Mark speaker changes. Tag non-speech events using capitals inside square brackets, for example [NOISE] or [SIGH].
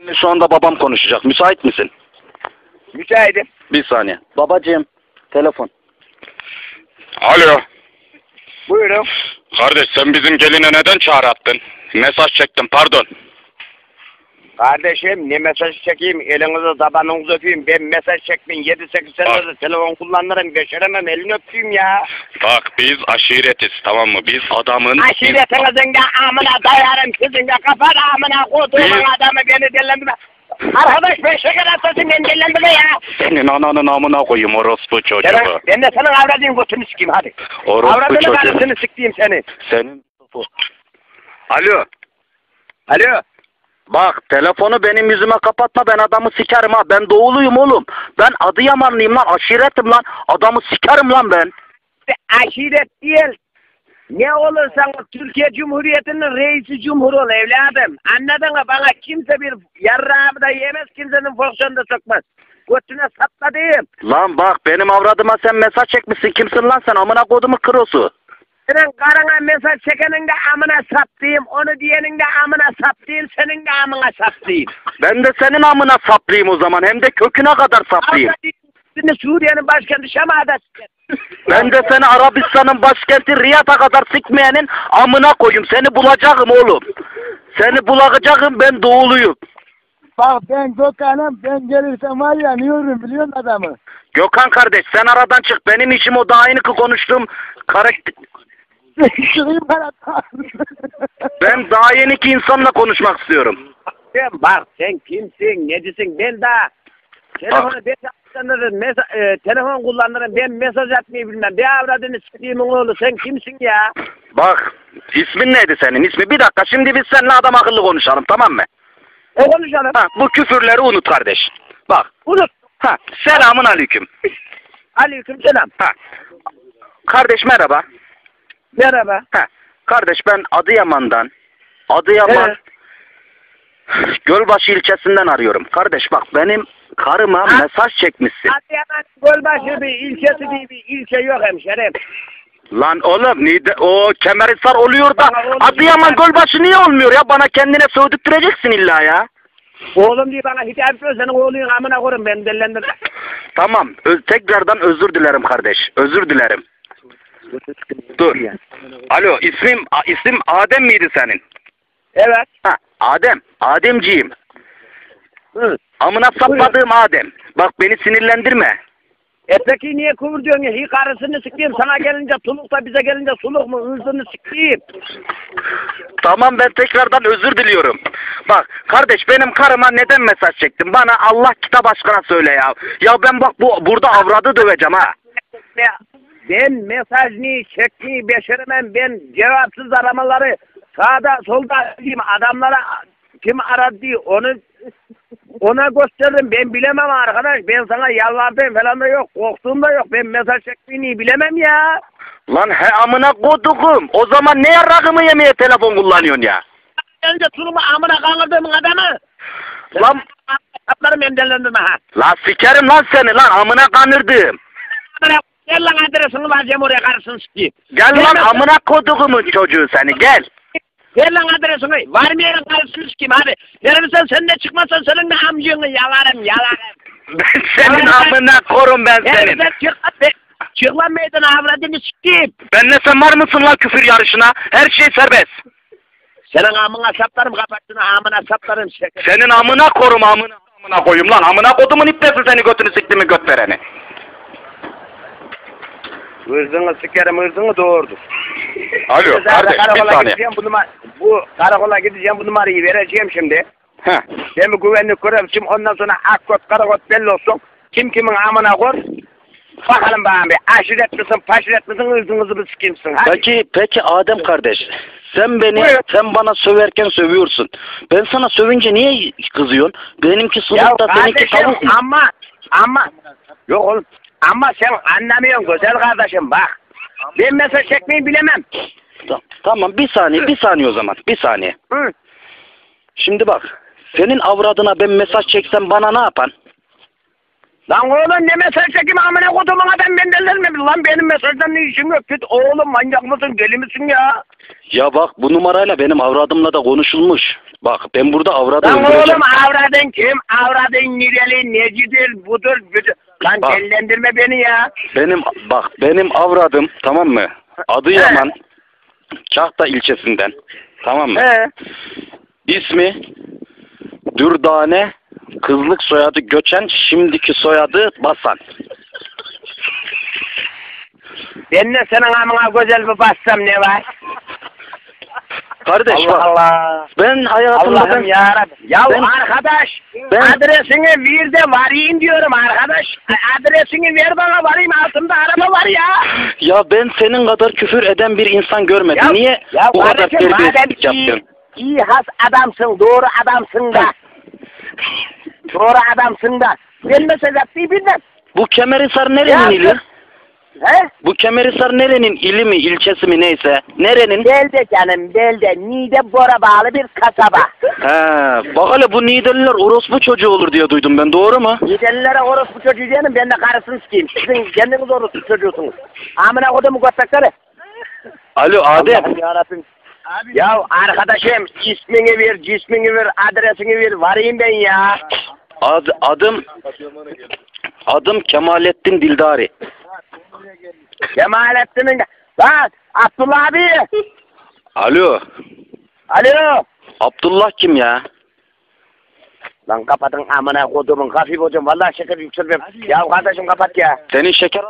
Speaker 1: Seninle şu anda babam konuşacak. Müsait misin?
Speaker 2: Müsaitim.
Speaker 1: Bir saniye. Babacığım. Telefon.
Speaker 3: Alo.
Speaker 2: Buyurun.
Speaker 3: Kardeş sen bizim geline neden çağrı attın? Mesaj çektim pardon.
Speaker 2: Kardeşim ne mesaj çekeyim elinizi tabanınızı öpeyim ben mesaj çekmeyin 7-8 senedir telefon kullanırım beceremem elini öpeyim ya.
Speaker 3: Bak biz aşiretiz tamam mı? Biz adamın...
Speaker 2: Aşiretinizin de amına dayarım sizin de kafana amına koduğumun
Speaker 3: Biz-
Speaker 2: adamı beni dillendirme. Arkadaş ben şeker hastasıyım beni dillendirme ya.
Speaker 3: Senin ananın amına koyayım orospu çocuğu.
Speaker 2: Ben, ben de senin avradın götünü sikeyim hadi.
Speaker 3: Orospu
Speaker 2: Avradını
Speaker 3: çocuğu.
Speaker 2: karısını sikeyim seni.
Speaker 3: Senin...
Speaker 1: Alo.
Speaker 2: Alo.
Speaker 1: Bak telefonu benim yüzüme kapatma ben adamı sikerim ha. Ben doğuluyum oğlum. Ben Adıyamanlıyım lan. Aşiretim lan. Adamı sikerim lan ben.
Speaker 2: aşiret değil. Ne olursan ol, Türkiye Cumhuriyeti'nin reisi cumhur ol evladım. Anladın mı? Bana kimse bir yarrağımı da yemez, kimsenin fonksiyonu da sokmaz. Götüne sapladığım.
Speaker 1: Lan bak benim avradıma sen mesaj çekmişsin. Kimsin lan sen? Amına kodumu kırosu.
Speaker 2: Senin karına mesaj çekenin de amına saplayayım, onu diyenin de amına saplayayım, senin de amına saplayayım.
Speaker 1: Ben de senin amına saplayayım o zaman. Hem de köküne kadar saplayayım.
Speaker 2: Seni Suriye'nin başkenti Şam'da
Speaker 1: Ben de seni Arabistan'ın başkenti Riyad'a kadar sikmeyenin amına koyayım. Seni bulacağım oğlum. Seni bulacağım ben doğuluyum.
Speaker 4: Bak ben Gökhan'ım ben gelirsem var ya niyorum biliyor musun adamı?
Speaker 1: Gökhan kardeş sen aradan çık. Benim işim o daha yeni ki konuştuğum karakter... [LAUGHS]
Speaker 4: Çıkayım ben
Speaker 1: Ben daha yeni ki insanla konuşmak istiyorum.
Speaker 2: Sen bak sen kimsin, necisin ben daha telefonu ben kullanırım, mesa e, telefon kullanırım, ben mesaj atmayı bilmem. Bir avradını siktiğimin oğlu sen kimsin ya?
Speaker 1: Bak ismin neydi senin ismi? Bir dakika şimdi biz seninle adam akıllı konuşalım tamam mı?
Speaker 2: E konuşalım.
Speaker 1: Ha, bu küfürleri unut kardeş. Bak.
Speaker 2: Unut.
Speaker 1: Ha, selamun aleyküm.
Speaker 2: Aleyküm selam.
Speaker 1: Ha. Kardeş merhaba.
Speaker 2: Merhaba.
Speaker 1: Ha. Kardeş ben Adıyaman'dan Adıyaman
Speaker 2: Evet.
Speaker 1: Gölbaşı ilçesinden arıyorum. Kardeş bak benim karıma
Speaker 2: Ha?
Speaker 1: mesaj çekmişsin.
Speaker 2: Adıyaman Gölbaşı bir ilçesi diye bir ilçe yok hemşerim.
Speaker 1: Lan oğlum nide, o Kemerhisar oluyor da
Speaker 2: Bana oğlum
Speaker 1: Adıyaman
Speaker 2: yeter.
Speaker 1: Gölbaşı niye olmuyor ya? Bana kendine sövdürteceksin illa ya.
Speaker 2: Oğlum diye bana hitap etmiyor senin oğlun amına koyun beni dellendirme.
Speaker 1: Tamam. Ö- tekrardan özür dilerim kardeş. Özür dilerim. Dur. Alo ismim isim Adem miydi senin?
Speaker 2: Evet.
Speaker 1: Ha Adem. Ademciğim.
Speaker 2: Hı.
Speaker 1: Amına sapladığım Adem. Bak beni sinirlendirme.
Speaker 2: E peki niye kıvır diyorsun ya? Hi karısını sikeyim. Sana gelince tuluk da bize gelince suluk mu? Hırsını sikeyim.
Speaker 1: Tamam ben tekrardan özür diliyorum. Bak kardeş benim karıma neden mesaj çektin? Bana Allah kitap aşkına söyle ya. Ya ben bak bu burada avradı döveceğim ha.
Speaker 2: Ya, Ben mesajını çekmeyi beceremem. Ben cevapsız aramaları sağda solda diyeyim adamlara kim aradı onu ona gösteririm. Ben bilemem arkadaş. Ben sana yalvardım falan da yok. Korktuğum da yok. Ben mesaj çekmeyi bilemem ya.
Speaker 1: Lan he amına kodukum. O zaman ne yarrağımı yemeye telefon kullanıyorsun ya?
Speaker 2: Önce tulumu amına kandırdığımın adamı.
Speaker 1: Lan
Speaker 2: Kaplarım endellendirme ha.
Speaker 1: lan sikerim lan seni lan amına kanırdım.
Speaker 2: Amına Gel lan adresini vereceğim oraya karısını sikeyim.
Speaker 1: Gel lan amına kodukumun çocuğu seni gel.
Speaker 2: Ver lan adresini. Varmayan karısını sikeyim hadi. Verirsen sen de çıkmazsan senin de amcığını yalarım yalarım.
Speaker 1: Ben senin amına korum ben senin.
Speaker 2: Verirsen çık, be, çık lan meydana avradını sikeyim.
Speaker 1: Benle sen var mısın lan küfür yarışına? Her şey serbest.
Speaker 2: Senin amına saplarım kapattığını amına saplarım. şeker.
Speaker 1: Senin amına korum amına amına koyayım lan. Amına kodumun ipnesi seni götünü siktiğimi göt vereni.
Speaker 2: Hırzını sikerim hırzını doğurdu.
Speaker 3: Alo
Speaker 2: Zaten
Speaker 3: kardeş bir
Speaker 2: karakola
Speaker 3: saniye.
Speaker 2: gideceğim bu numara, bu karakola gideceğim bu numarayı vereceğim şimdi.
Speaker 3: Heh.
Speaker 2: Ben bir güvenlik görevlisiyim ondan sonra akkot karakot belli olsun. Kim kimin amına koy. Bakalım bana bir aşiret misin paşiret misin hırzınızı bir sikimsin. Hadi.
Speaker 1: Peki peki Adem kardeş. Sen beni
Speaker 2: Buyur.
Speaker 1: sen bana söverken sövüyorsun. Ben sana sövünce niye kızıyorsun? Benimki sulukta seninki tavuk mu?
Speaker 2: ama ama yok oğlum ama sen anlamıyorsun güzel kardeşim bak. Ben mesaj çekmeyi bilemem.
Speaker 1: Ta- Tamam bir saniye bir saniye o zaman bir saniye.
Speaker 2: Hı.
Speaker 1: Şimdi bak senin avradına ben mesaj çeksem bana ne yapan?
Speaker 2: Lan oğlum ne mesaj çekeyim amına kodumun adam ben delirmem. Lan benim mesajdan ne işim yok. Git oğlum manyak mısın deli misin ya?
Speaker 1: Ya bak bu numarayla benim avradımla da konuşulmuş. Bak ben burada avradı
Speaker 2: Lan
Speaker 1: öldüreceğim.
Speaker 2: oğlum avradın kim? Avradın nireli, necidir, budur, budur. Lan
Speaker 1: Bak.
Speaker 2: dellendirme beni ya.
Speaker 1: Benim bak benim avradım tamam mı? Adıyaman Kahta ilçesinden. Tamam mı?
Speaker 2: He.
Speaker 1: İsmi Dürdane kızlık soyadı Göçen şimdiki soyadı Basan.
Speaker 2: Ben de senin amına güzel bir bassam ne var?
Speaker 1: Kardeş
Speaker 2: Allah
Speaker 1: bak
Speaker 2: Allah.
Speaker 1: ben hayatımda
Speaker 2: Allah'ım
Speaker 1: ben,
Speaker 2: yarabbim. Ya
Speaker 1: ben-
Speaker 2: arkadaş
Speaker 1: ben-
Speaker 2: adresini ver de varayım diyorum arkadaş. Adresini ver bana varayım altımda araba var ya.
Speaker 1: ya ben senin kadar küfür eden bir insan görmedim.
Speaker 2: Ya,
Speaker 1: Niye
Speaker 2: ya
Speaker 1: bu kadar
Speaker 2: kardeşim, madem
Speaker 1: terbiyesizlik
Speaker 2: iyi,
Speaker 1: yaptın?
Speaker 2: iyi has adamsın, doğru adamsın da. doğru adamsın da. Ben atmayı bilmem.
Speaker 1: Bu Kemerhisar
Speaker 2: Ya,
Speaker 1: nerenin ili?
Speaker 2: He?
Speaker 1: Bu Kemerhisar nerenin ili mi ilçesi mi neyse? Nerenin?
Speaker 2: Belde canım, belde. Niğde Bora bağlı bir kasaba.
Speaker 1: He, bak hele bu Niğdeliler orospu çocuğu olur diye duydum ben doğru mu?
Speaker 2: Niğdelilere orospu çocuğu diyelim, ben de karısını sikeyim. Sizin kendiniz orospu çocuğusunuz. Amına kodumu göttekleri.
Speaker 1: Alo Adem.
Speaker 2: Yarabbim. Ya arkadaşım ismini ver, cismini ver, adresini ver, varayım ben ya.
Speaker 1: Ad, adım adım Kemalettin Dildari.
Speaker 2: Kemalettin'in... Lan Abdullah abi.
Speaker 1: Alo.
Speaker 2: Alo.
Speaker 1: Abdullah kim ya?
Speaker 2: Lan kapatın amına kodumun. Hafif hocam. Vallahi şeker yükselmem. Ya kardeşim kapat ya.
Speaker 1: Senin şeker